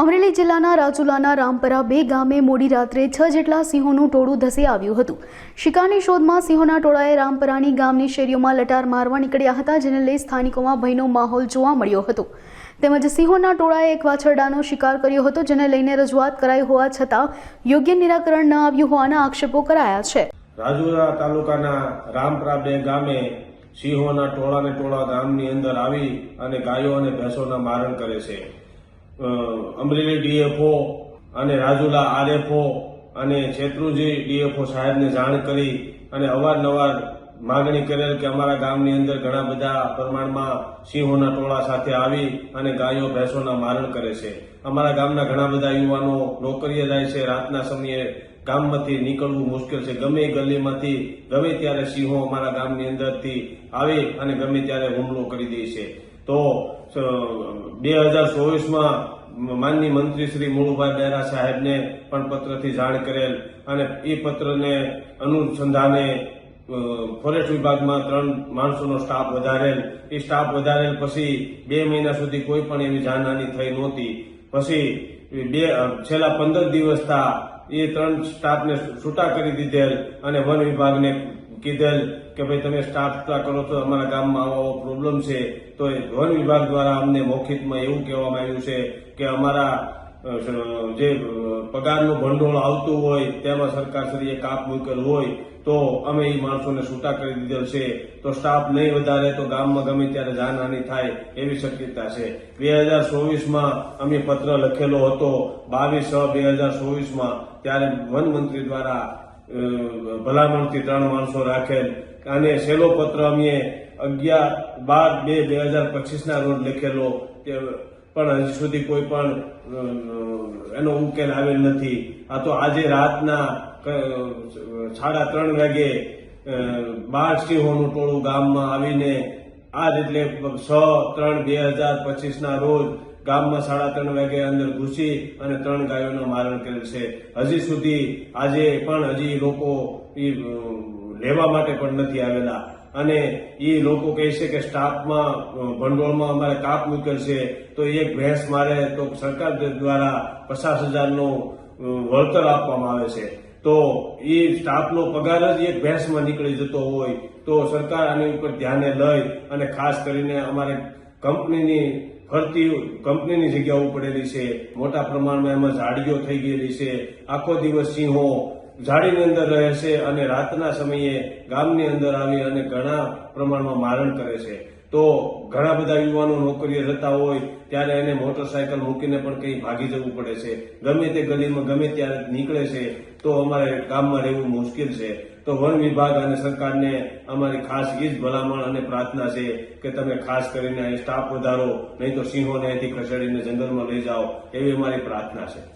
અમરેલી જિલ્લાના રાજુલાના રામપરા બે ગામે મોડી રાત્રે છ જેટલા સિંહોનું ટોળું ધસી આવ્યું હતું. શિકારની શોધમાં સિંહોના ટોળાએ રામપરાની ગામની શેરીઓમાં લટાર મારવા નીકળ્યા હતા, જેને લઈ સ્થાનિકોમાં ભયનો માહોલ જોવા મળ્યો હતો. તેમજ સિંહોના ટોળાએ એક વાછરડાનો શિકાર કર્યો હતો, જેને લઈને રજૂઆત કરાઈ હોવા છતાં યોગ્ય નિરાકરણ ન આવ્યું હોવાના આક્ષેપો કરાયા છે. રાજુલા તાલુકાના રામપરા બે ગામે સિંહોના ટોળા ને ટોળા ગામની અંદર આવી અને ગાયો અને ભેંસોના મારણ કરે છે. અમરેલી ડીએફઓ અને રાજુલા આરએફઓ અને શેત્રુજી ડીએફઓ સાહેબને જાણ કરી અને અવારનવાર માગણી કરેલ કે અમારા ગામની અંદર ઘણા બધા પ્રમાણમાં સિંહોના ટોળા સાથે આવી અને ગાયો ભેંસોના મારણ કરે છે. અમારા ગામના ઘણા બધા યુવાનો નોકરીએ જાય છે. રાતના સમયે ગામમાંથી નીકળવું મુશ્કેલ છે. ગમે ગલીમાંથી ગમે ત્યારે સિંહો અમારા ગામની અંદરથી આવી અને ગમે ત્યારે હુમલો કરી દે છે. તો બે હજાર ચોવીસમાં માનની મંત્રી શ્રી મુળુભાઈ બેરા સાહેબને પણ પત્રથી જાણ કરેલ અને એ પત્રને અનુસંધાને ફોરેસ્ટ વિભાગમાં ત્રણ માણસોનો સ્ટાફ વધારેલ. એ સ્ટાફ વધારેલ પછી બે મહિના સુધી કોઈ પણ એવી જાનહાની થઈ નહોતી. પછી બે છેલ્લા પંદર દિવસ થા એ ત્રણ સ્ટાફને છૂટા કરી દીધેલ અને વન વિભાગને કીધેલ કે ભાઈ તમે સ્ટાફ કરો તો અમારા ગામમાં આવો પ્રોબ્લેમ છે. તો એ વન વિભાગ દ્વારા અમને મૌખિકમાં એવું કહેવામાં આવ્યું છે કે અમારા જે પગારનું ભંડોળ આવતું હોય, તેમાં સરકારશ્રીએ કાપ મૂકેલ હોય, તો અમે એ માણસોને છૂટા કરી દીધેલ છે. તો સ્ટાફ નહીં વધારે તો ગામમાં ગમે ત્યારે જાનહાનિ થાય એવી શક્યતા છે. બે હજાર ચોવીસમાં અમે પત્ર લખેલો હતો. બાવીસ છ બે હજાર ચોવીસમાં ત્યારે વન મંત્રી દ્વારા ભલામણથી ત્રણ માણસો રાખેલ. અને છેલ્લો પત્ર અમે અગિયાર બાર બે બે હજાર પચીસના રોજ લખેલો કે પણ હજી સુધી કોઈ પણ એનો ઉકેલ આવેલ નથી. આ તો આજે રાતના સાડા ત્રણ વાગે બાર સિંહોનું ટોળું ગામમાં આવીને આજ એટલે છ ત્રણ બે હજાર પચીસના રોજ ગામમાં સાડા ત્રણ વાગે અંદર ઘૂસી અને ત્રણ ગાયોનું મારણ કરેલ છે. હજી સુધી આજે પણ હજી લોકો એ લેવા માટે પણ નથી આવેલા. અને એ લોકો કહે છે કે સ્ટાફમાં ભંડોળમાં અમારે કાપ મૂકેલ છે. તો એક ભેંસ મારે તો સરકાર દ્વારા પચાસ હજારનું વળતર આપવામાં આવે છે. તો એ સ્ટાફનો પગાર જ એક ભેંસમાં નીકળી જતો હોય. તો સરકાર આની ઉપર ધ્યાને લઈ અને ખાસ કરીને અમારે કંપનીની ફરતી કંપનીની જગ્યાઓ પડેલી છે. મોટા પ્રમાણમાં એમાં ઝાડીઓ થઈ ગયેલી છે. આખો દિવસ સિંહો ઝાડીની અંદર રહે છે અને રાતના સમયે ગામની અંદર આવી અને ઘણા પ્રમાણમાં મારણ કરે છે. તો ઘણા બધા યુવાનો નોકરીએ જતા હોય, ત્યારે એને મોટરસાયકલ મૂકીને પણ કંઈ ભાગી જવું પડે છે. ગમે તે ગલીમાં ગમે ત્યારે નીકળે છે, તો અમારે ગામમાં રહેવું મુશ્કેલ છે. તો વન વિભાગ અને સરકારને અમારી ખાસ એ જ ભલામણ અને પ્રાર્થના છે કે તમે ખાસ કરીને સ્ટાફ વધારો, નહીં તો સિંહોને અહીંથી ખસેડીને જંગલમાં લઈ જાઓ, એવી અમારી પ્રાર્થના છે.